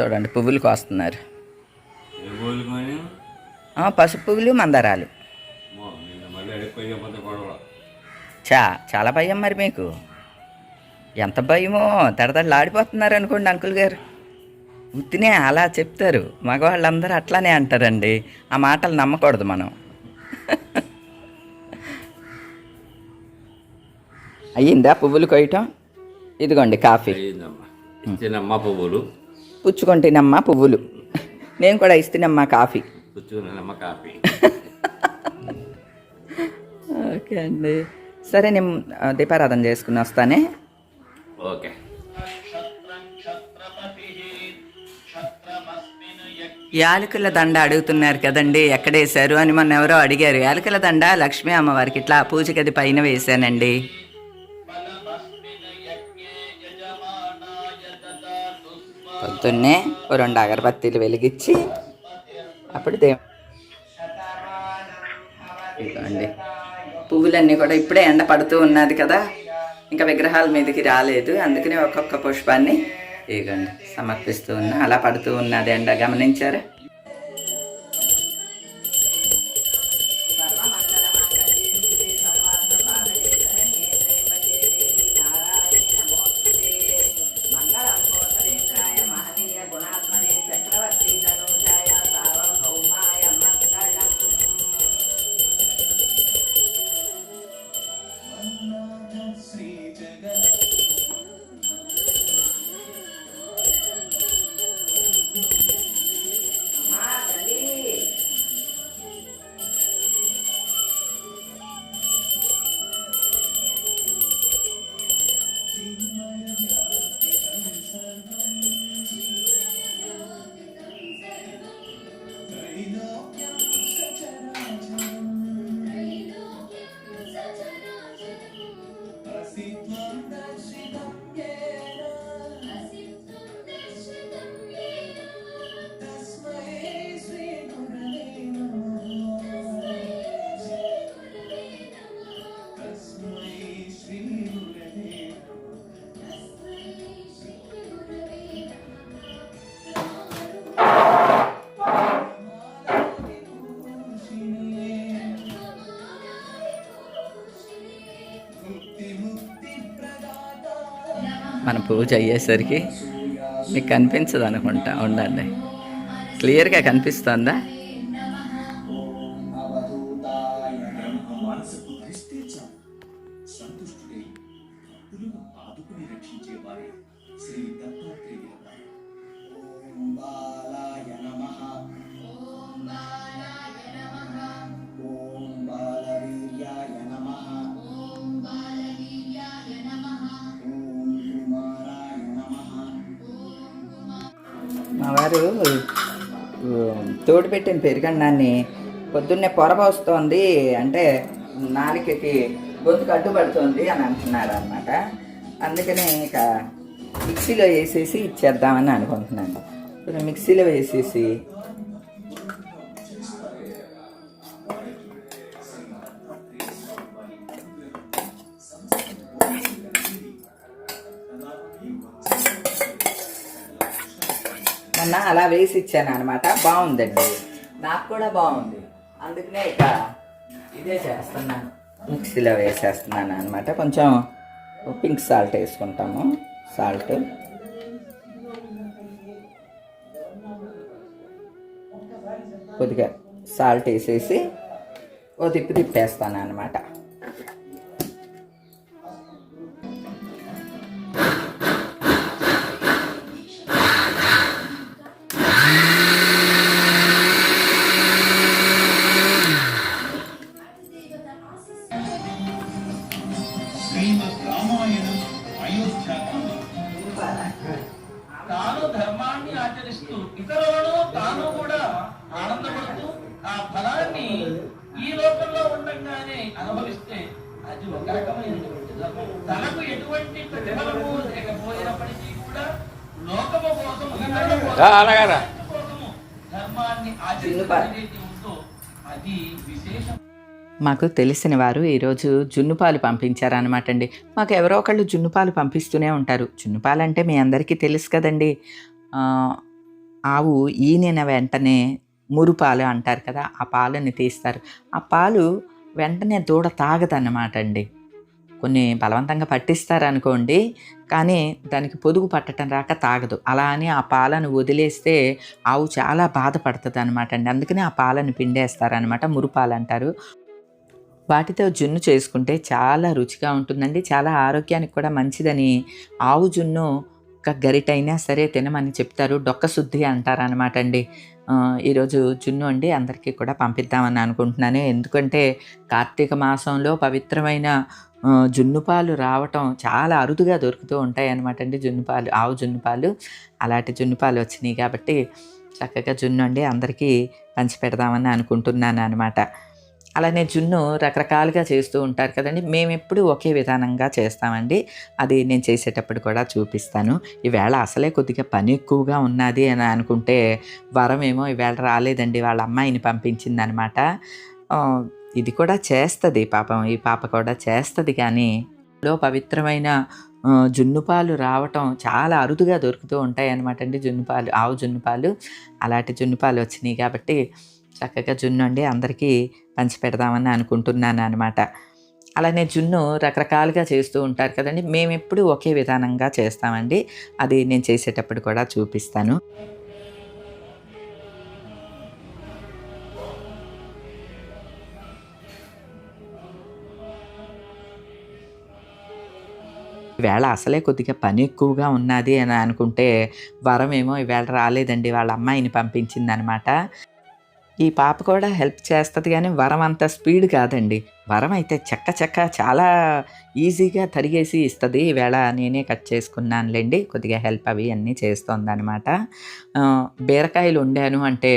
చూడండి పువ్వులు కోస్తున్నారు. పసుపు పువ్వులు మందారాలు. చా చాలా భయం మరి మీకు. ఎంత భయమో తడతడలాడిపోతున్నారు అనుకోండి అంకుల్ గారు. ఉత్తినే అలా చెప్తారు. మగవాళ్ళందరూ అట్లానే అంటారండి. ఆ మాటలు నమ్మకూడదు మనం. అయ్యిందా పువ్వులు కొయ్యటం? ఇదిగోండి కాఫీ. పువ్వులు. పుచ్చుకుంటేనమ్మా పువ్వులు. నేను కూడా ఇస్తేనమ్మా కాఫీ. కాఫీ. ఓకే అండి. సరే నేను దీపారాధన చేసుకుని వస్తానే. ఓకే. యాలకుల దండ అడుగుతున్నారు కదండి ఎక్కడ వేశారు అని మొన్న ఎవరో అడిగారు. యాలకుల దండ లక్ష్మీ అమ్మవారికి ఇట్లా పూజ గది పైన వేశానండి. పొద్దున్నే రెండు అగరబత్తీలు వెలిగించి అప్పుడు దేవు ఇదిగోండి. పువ్వులన్నీ కూడా ఇప్పుడే ఎండ పడుతూ ఉన్నది కదా. ఇంకా విగ్రహాల మీదకి రాలేదు. అందుకనే ఒక్కొక్క పుష్పాన్ని ఇదిగోండి సమర్పిస్తూ ఉన్నా. అలా పడుతూ ఉన్నది ఎండ. గమనించారా? మన పూజ అయ్యేసరికి మీకు కనిపించదు అనుకుంటా ఉండండి క్లియర్గా కనిపిస్తుందా? మా వారు తోడు పెట్టిన పెరుగన్నాన్ని పొద్దున్నే పొరబోస్తోంది. అంటే నాలుకకి గొంతుకు కట్టుబడుతోంది అని అంటున్నారు అనమాట అందుకనే ఇక మిక్సీలో వేసేసి ఇచ్చేద్దామని అనుకుంటున్నాను. మిక్సీలో వేసేసి అలా వేసి ఇచ్చాను అనమాట బాగుందండి. నాకు కూడా బాగుంది. అందుకనే ఇక ఇదే చేస్తున్నాను. మిక్సీలో వేసేస్తున్నాను అనమాట కొంచెం పింక్ సాల్ట్ వేసుకుంటాము. సాల్ట్. కొద్దిగా సాల్ట్ వేసేసి ఓ తిప్పి తిప్పేస్తాను అనమాట తాను ధర్మాన్ని ఆచరిస్తూ ఇతరులను తాను కూడా ఆనందపడుతూ ఆ ఫలాన్ని ఈ లోకంలో ఉండగానే అనుభవిస్తే అది ఒక రకమైనటువంటి ధర్మం. తనకు ఎటువంటి ప్రతిఫలము లేకపోయినప్పటికీ కూడా లోకము కోసం ఇతరుల కోసం, ధర్మాన్ని ఆచరించడం ఏదైతే ఉందో అది విశేషం. మాకు తెలిసిన వారు ఈరోజు జున్నుపాలు పంపించారనమాట అండి. మాకు ఎవరో ఒకళ్ళు జున్నుపాలు పంపిస్తూనే ఉంటారు. జున్నుపాలు అంటే మీ అందరికీ తెలుసు కదండి. ఆవు ఈనిన వెంటనే మురుపాలు అంటారు కదా ఆ పాలని తీస్తారు. ఆ పాలు వెంటనే దూడ తాగదన్నమాట అండి. కొన్ని బలవంతంగా పట్టిస్తారనుకోండి కానీ దానికి పొదుగు పట్టడం రాక తాగదు. అలా అని ఆ పాలను వదిలేస్తే ఆవు చాలా బాధపడుతుంది అనమాట అండి. అందుకని ఆ పాలను పిండేస్తారనమాట మురుపాలు అంటారు. వాటితో జున్ను చేసుకుంటే చాలా రుచిగా ఉంటుందండి. చాలా ఆరోగ్యానికి కూడా మంచిదని ఆవు జున్ను ఒక గరిటైనా సరే తినమని చెప్తారు. డొక్క శుద్ధి అంటారు అనమాట అండి ఈరోజు జున్ను అండి అందరికీ కూడా పంపిద్దామని అనుకుంటున్నాను. ఎందుకంటే కార్తీక మాసంలో పవిత్రమైన జున్నుపాలు రావటం చాలా అరుదుగా దొరుకుతూ ఉంటాయి అనమాట అండి జున్నుపాలు ఆవు జున్నుపాలు అలాంటి జున్నుపాలు వచ్చినాయి కాబట్టి చక్కగా జున్ను అండి అందరికీ పంచి పెడదామని అనుకుంటున్నాను అనమాట అలానే జున్ను రకరకాలుగా చేస్తూ ఉంటారు కదండి. మేము ఎప్పుడు ఒకే విధానంగా చేస్తామండి. అది నేను చేసేటప్పుడు కూడా చూపిస్తాను. ఈవేళ అసలే కొద్దిగా పని ఎక్కువగా ఉన్నది అని అనుకుంటే వరం ఏమో ఈవేళ రాలేదండి. వాళ్ళ అమ్మాయిని పంపించింది అనమాట ఇది కూడా చేస్తుంది పాపం. ఈ పాప కూడా చేస్తుంది కానీ లో పవిత్రమైన జున్నుపాలు రావటం చాలా అరుదుగా దొరుకుతూ ఉంటాయి అనమాట అండి జున్నుపాలు ఆవు జున్నుపాలు అలాంటి జున్నుపాలు వచ్చినాయి కాబట్టి చక్కగా జున్ను అండి. అందరికీ పంచి పెడదామని అనుకుంటున్నాను అనమాట అలానే జున్ను రకరకాలుగా చేస్తూ ఉంటారు కదండి. మేము ఎప్పుడు ఒకే విధానంగా చేస్తామండి. అది నేను చేసేటప్పుడు కూడా చూపిస్తాను. ఈవేళ అసలే కొద్దిగా పని ఎక్కువగా ఉన్నది అని అనుకుంటే వరం ఏమో ఈవేళ రాలేదండి. వాళ్ళ అమ్మాయిని పంపించింది అనమాట ఈ పాప కూడా హెల్ప్ చేస్తుంది కానీ వరం అంత స్పీడ్ కాదండి. వరం అయితే చెక్క చెక్క చాలా ఈజీగా తరిగేసి ఇస్తుంది. ఈవేళ నేనే కట్ చేసుకున్నానులేండి. కొద్దిగా హెల్ప్ అవి అన్నీ చేస్తుంది అనమాట బీరకాయలు వండాను అంటే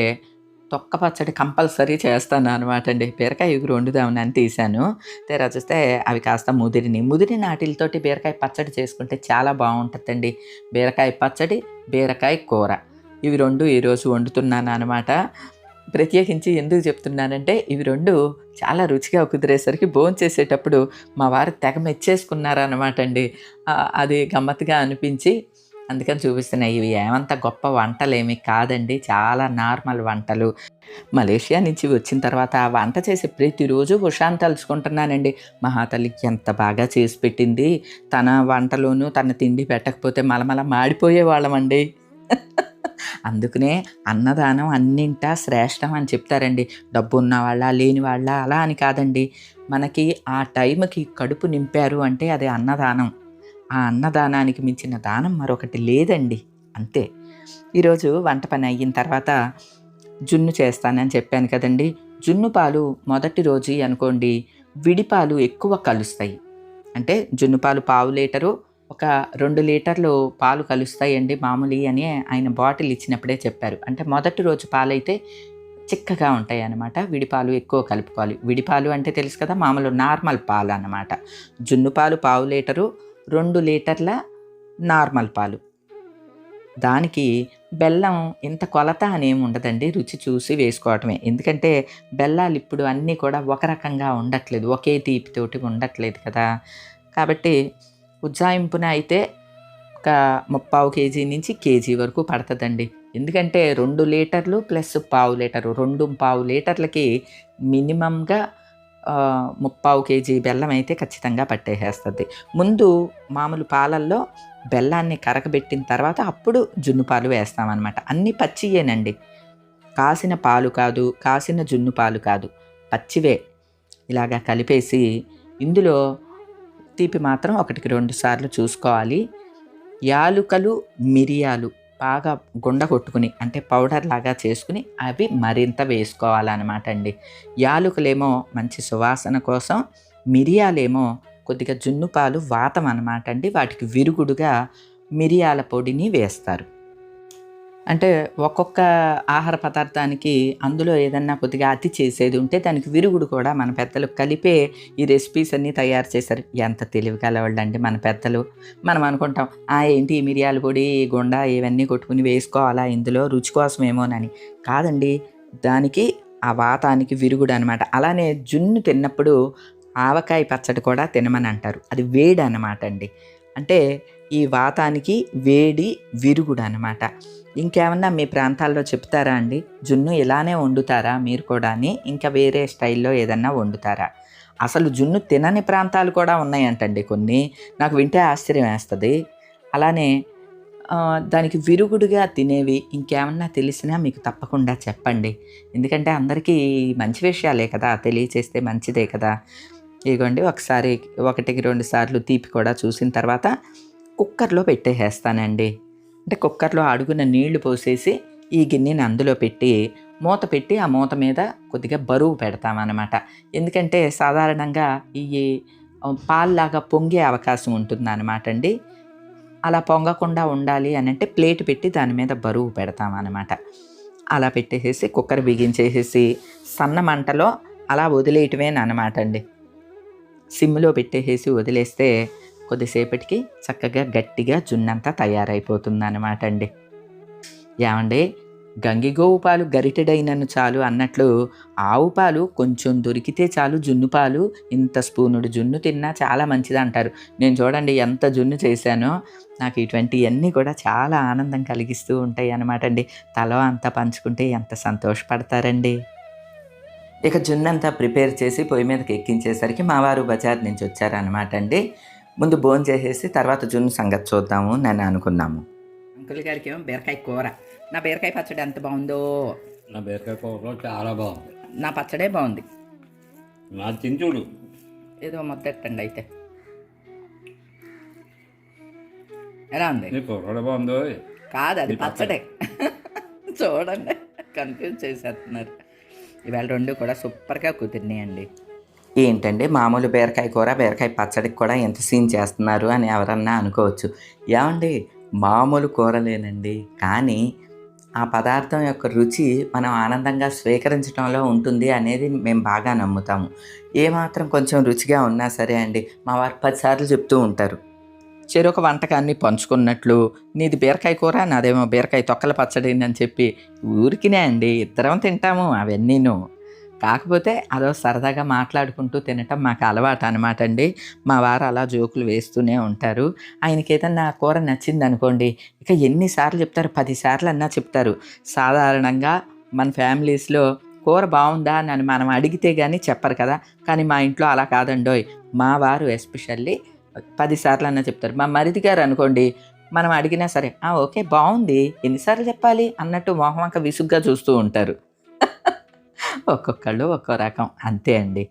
తొక్క పచ్చడి కంపల్సరీ చేస్తాను అనమాట అండి. బీరకాయ ఎగురు వండుదామని అని తీశాను. తీరా చూస్తే అవి కాస్త ముదిరిని ముదిరిన నాటిలతోటి బీరకాయ పచ్చడి చేసుకుంటే చాలా బాగుంటుందండి. బీరకాయ పచ్చడి బీరకాయ కూర. ఇవి రెండు ఈరోజు వండుతున్నాను అనమాట ప్రత్యేకించి ఎందుకు చెప్తున్నానంటే ఇవి రెండు చాలా రుచిగా కుదిరేసరికి భోజనం చేసేటప్పుడు మా వారు తెగ మెచ్చేసుకున్నారనమాట అండి అది గమ్మత్తుగా అనిపించి అందుకని చూపిస్తున్నాయి ఇవి ఏమంత గొప్ప వంటలేమి కాదండి చాలా నార్మల్ వంటలు. మలేషియా నుంచి వచ్చిన తర్వాత ఆ వంట చేసే ప్రతిరోజు హుషాన్ తలుచుకుంటున్నానండి. మహాతల్లికి ఎంత బాగా చేసి పెట్టింది తన వంటలోనూ తన తిండి పెట్టకపోతే మలమల మాడిపోయే వాళ్ళమండి అందుకనే అన్నదానం అన్నింటా శ్రేష్టం అని చెప్తారండి. డబ్బు ఉన్న వాళ్ళ లేని వాళ్ళ అలా అని కాదండి. మనకి ఆ టైంకి కడుపు నింపారు అంటే అది అన్నదానం. ఆ అన్నదానానికి మించిన దానం మరొకటి లేదండి. అంతే. ఈరోజు వంట పని అయిన తర్వాత జున్ను చేస్తానని చెప్పాను కదండి. జున్ను పాలు మొదటి రోజు అనుకోండి విడిపాలు ఎక్కువ కలుస్తాయి. అంటే జున్ను పాలు పావు లీటరు ఒక రెండు లీటర్లు పాలు కలుస్తాయండి మామూలు అని ఆయన బాటిల్ ఇచ్చినప్పుడే చెప్పారు. అంటే మొదటి రోజు పాలైతే చిక్కగా ఉంటాయి అన్నమాట విడిపాలు ఎక్కువ కలుపుకోవాలి. విడిపాలు అంటే తెలుసు కదా మామూలు నార్మల్ పాలు అన్నమాట. జున్ను పాలు పావు లీటరు రెండు లీటర్ల నార్మల్ పాలు. దానికి బెల్లం ఇంత కొలత అనేమి ఉండదండి రుచి చూసి వేసుకోవటమే. ఎందుకంటే బెల్లాలు ఇప్పుడు అన్నీ కూడా ఒక రకంగా ఉండట్లేదు. ఒకే తీపితోటి ఉండట్లేదు కదా. కాబట్టి ఉజ్జాయింపున అయితే ఒక ముప్పావు కేజీ నుంచి కేజీ వరకు పడుతుందండి. ఎందుకంటే రెండు లీటర్లు ప్లస్ పావు లీటరు రెండు పావు లీటర్లకి మినిమంగా ముప్పావు కేజీ బెల్లం అయితే ఖచ్చితంగా పట్టేసేస్తుంది. ముందు మామూలు పాలల్లో బెల్లాన్ని కరగబెట్టిన తర్వాత అప్పుడు జున్ను పాలు వేస్తామన్నమాట. అన్నీ పచ్చియేనండి. కాసిన పాలు కాదు కాసిన జున్ను పాలు కాదు పచ్చివే. ఇలాగా కలిపేసి ఇందులో తీపి మాత్రం ఒకటికి రెండు సార్లు చూసుకోవాలి. యాలుకలు మిరియాలు బాగా గుండ కొట్టుకుని అంటే పౌడర్ లాగా చేసుకుని అవి మరింత వేసుకోవాలన్నమాట అండి. యాలుకలేమో మంచి సువాసన కోసం మిరియాలేమో కొద్దిగా జున్నుపాలు వాతం అనమాట అండి. వాటికి విరుగుడుగా మిరియాల పొడిని వేస్తారు. అంటే ఒక్కొక్క ఆహార పదార్థానికి అందులో ఏదన్నా కొద్దిగా అతి చేసేది ఉంటే దానికి విరుగుడు కూడా మన పెద్దలు కలిపే ఈ రెసిపీస్ అన్నీ తయారు చేశారు. ఎంత తెలివి కలవాళ్ళండి మన పెద్దలు. మనం అనుకుంటాం ఆ ఏంటి మిరియాల పొడి గుండ ఇవన్నీ కొట్టుకుని వేసుకోవాలా? ఇందులో రుచి కోసమేమోనని. కాదండి దానికి ఆ వాతానికి విరుగుడు అనమాట అలానే జున్ను తిన్నప్పుడు ఆవకాయ పచ్చడి కూడా తినమని అంటారు. అది వేడి అనమాట అండి. అంటే ఈ వాతానికి వేడి విరుగుడు అనమాట ఇంకేమన్నా మీ ప్రాంతాల్లో చెప్తారా అండి? జున్ను ఇలానే వండుతారా మీరు కూడా ఇంకా వేరే స్టైల్లో ఏదన్నా వండుతారా? అసలు జున్ను తినని ప్రాంతాలు కూడా ఉన్నాయంటండి కొన్ని. నాకు వింటే ఆశ్చర్యం వేస్తుంది. అలానే దానికి విరుగుడుగా తినేవి ఇంకేమన్నా తెలిసినా మీకు తప్పకుండా చెప్పండి. ఎందుకంటే అందరికీ మంచి విషయాలే కదా తెలియచేస్తే మంచిదే కదా. ఇదిగోండి ఒకసారి ఒకటికి రెండు సార్లు తీపి కూడా చూసిన తర్వాత కుక్కర్లో పెట్టేసేస్తానండి. అంటే కుక్కర్లో అడుగున నీళ్ళు పోసేసి ఈ గిన్నెని అందులో పెట్టి మూత పెట్టి ఆ మూత మీద కొద్దిగా బరువు పెడతామన్నమాట. ఎందుకంటే సాధారణంగా ఈ పాల్లాగా పొంగే అవకాశం ఉంటుంది అనమాట అండి. అలా పొంగకుండా ఉండాలి అని అంటే ప్లేట్ పెట్టి దాని మీద బరువు పెడతామన్నమాట. అలా పెట్టేసేసి కుక్కర్ బిగించేసేసి సన్న మంటలో అలా వదిలేయటమేనమాట అండి. సిమ్లో పెట్టేసేసి వదిలేస్తే కొద్దిసేపటికి చక్కగా గట్టిగా జున్నంతా తయారైపోతుంది అనమాట అండి. ఏమండి గంగిగోవు పాలు గరిటెడైనను చాలు అన్నట్లు ఆవు పాలు కొంచెం దొరికితే చాలు జున్ను పాలు ఇంత స్పూనుడు జున్ను తిన్నా చాలా మంచిది అంటారు నేను చూడండి ఎంత జున్ను చేశానో నాకు ఇటువంటివన్నీ కూడా చాలా ఆనందం కలిగిస్తూ ఉంటాయి అన్నమాట అండి. తల అంతా పంచుకుంటే ఎంత సంతోషపడతారండి. ఇక జున్నంతా ప్రిపేర్ చేసి పొయ్యి మీదకి ఎక్కించేసరికి మా వారు బజార్ నుంచి వచ్చారనమాట అండి. ముందు భోజనం చేసేసి తర్వాత జున్ను సంగతి చూద్దాము నేను అనుకున్నాము. అంకుల్ గారికి ఏమో బీరకాయ కూర. నా బీరకాయ పచ్చడి ఎంత బాగుందో. నా బీరకాయ కూరలో చాలా బాగుంది. నా పచ్చడే బాగుంది. నా తించుడు ఏదో మొత్తెట్టండి అయితే. ఎలా ఉంది? నీ కూర బాగుందో. కాదు అది. పచ్చడే. చూడండి కన్ఫ్యూజ్ చేసేస్తున్నారు. ఇవాళ రెండు కూడా సూపర్గా కుదిరినాయండి. ఏంటండి? మామూలు బీరకాయ కూర బీరకాయ పచ్చడికి కూడా ఎంత సీన్ చేస్తున్నారు అని ఎవరన్నా అనుకోవచ్చు. ఏమండి? మామూలు కూరలేనండి. కానీ ఆ పదార్థం యొక్క రుచి మనం ఆనందంగా స్వీకరించడంలో ఉంటుంది అనేది మేము బాగా నమ్ముతాము. ఏమాత్రం కొంచెం రుచిగా ఉన్నా సరే అండి మా వారు పదిసార్లు చెప్తూ ఉంటారు. చెరొక వంటకాన్ని పంచుకున్నట్లు నీది బీరకాయ కూర నాదేమో బీరకాయ తొక్కల పచ్చడి అని చెప్పి ఊరికినే అండి ఇద్దరం తింటాము అవన్నీను. కాకపోతే అదో సరదాగా మాట్లాడుకుంటూ తినటం మాకు అలవాటు అనమాట అండి. మా వారు అలా జోకులు వేస్తూనే ఉంటారు. ఆయనకి ఏదన్నా కూర నచ్చింది అనుకోండి ఇక ఎన్నిసార్లు చెప్తారు? పదిసార్లు అన్నా చెప్తారు. సాధారణంగా మన ఫ్యామిలీస్లో కూర బాగుందా అని మనం అడిగితే కానీ చెప్పరు కదా. కానీ మా ఇంట్లో అలా కాదండోయ్. మా వారు ఎస్పెషల్లీ పదిసార్లు అన్నా చెప్తారు. మా మరిది గారు అనుకోండి మనం అడిగినా సరే ఓకే బాగుంది. ఎన్నిసార్లు చెప్పాలి? అన్నట్టు మొహమంక విసుగ్గా చూస్తూ ఉంటారు. ఒక్కొక్కళ్ళు ఒక్కో రకం. అంతే అండి.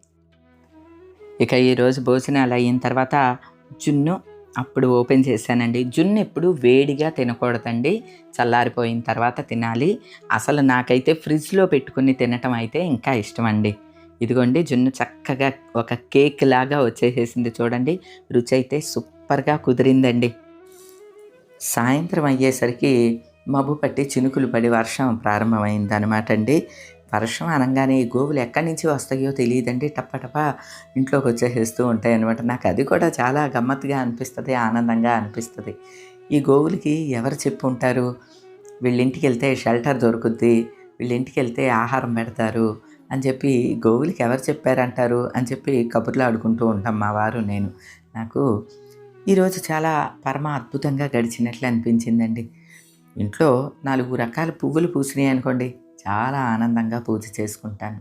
ఇక ఈరోజు భోజనాలు అయిన తర్వాత జున్ను అప్పుడు ఓపెన్ చేశానండి. జున్ను ఎప్పుడు వేడిగా తినకూడదండి. చల్లారిపోయిన తర్వాత తినాలి. అసలు నాకైతే ఫ్రిడ్జ్లో పెట్టుకుని తినటం అయితే ఇంకా ఇష్టం అండి ఇదిగోండి జున్ను చక్కగా ఒక కేక్ లాగా వచ్చేసేసింది చూడండి. రుచి అయితే సూపర్గా కుదిరిందండి. సాయంత్రం అయ్యేసరికి మబ్బు పట్టి చినుకులు పడి వర్షం ప్రారంభమైంది అనమాట అండి. వర్షం అనగానే ఈ గోవులు ఎక్కడి నుంచి వస్తాయో తెలియదండి. టప్పటప ఇంట్లోకి వచ్చేసేస్తూ ఉంటాయి అనమాట నాకు అది కూడా చాలా గమ్మత్తుగా అనిపిస్తుంది ఆనందంగా అనిపిస్తుంది. ఈ గోవులకి ఎవరు చెప్పు ఉంటారు? వీళ్ళింటికి వెళ్తే షెల్టర్ దొరుకుద్ది వీళ్ళింటికి వెళ్తే ఆహారం పెడతారు అని చెప్పి గోవులకి ఎవరు చెప్పారంటారు అని చెప్పి కబుర్లు ఆడుకుంటూ ఉంటాం మా వారు నేను. నాకు ఈరోజు చాలా పరమ అద్భుతంగా గడిచినట్లు అనిపించిందండి. ఇంట్లో నాలుగు రకాల పువ్వులు పూసినాయి అనుకోండి చాలా ఆనందంగా పూజ చేసుకుంటాను.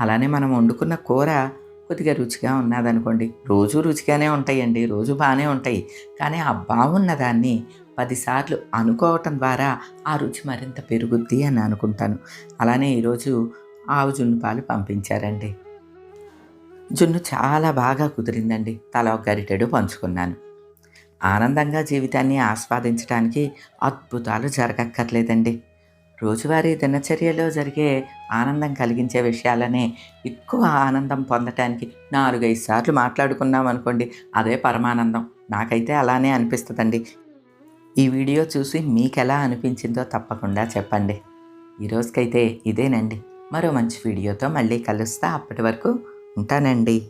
అలానే మనం వండుకున్న కూర కొద్దిగా రుచిగా ఉన్నదనుకోండి. రోజు రుచిగానే ఉంటాయండి రోజు బాగానే ఉంటాయి. కానీ ఆ బాగున్న దాన్ని పదిసార్లు అనుకోవటం ద్వారా ఆ రుచి మరింత పెరుగుద్ది అని అనుకుంటాను. అలానే ఈరోజు ఆవు జున్ను పాలు పంపించారండి. జున్ను చాలా బాగా కుదిరిందండి. తల ఒక గరిటెడు పంచుకున్నాను. ఆనందంగా జీవితాన్ని ఆస్వాదించడానికి అద్భుతాలు జరగక్కర్లేదండి. రోజువారీ దినచర్యలో జరిగే ఆనందం కలిగించే విషయాలనే ఎక్కువ ఆనందం పొందటానికి నాలుగైదు సార్లు మాట్లాడుకున్నాం అనుకోండి అదే పరమానందం. నాకైతే అలానే అనిపిస్తుందండి. ఈ వీడియో చూసి మీకు ఎలా అనిపించిందో తప్పకుండా చెప్పండి. ఈరోజుకైతే ఇదేనండి. మరో మంచి వీడియోతో మళ్ళీ కలుస్తా. అప్పటి వరకు ఉంటానండి.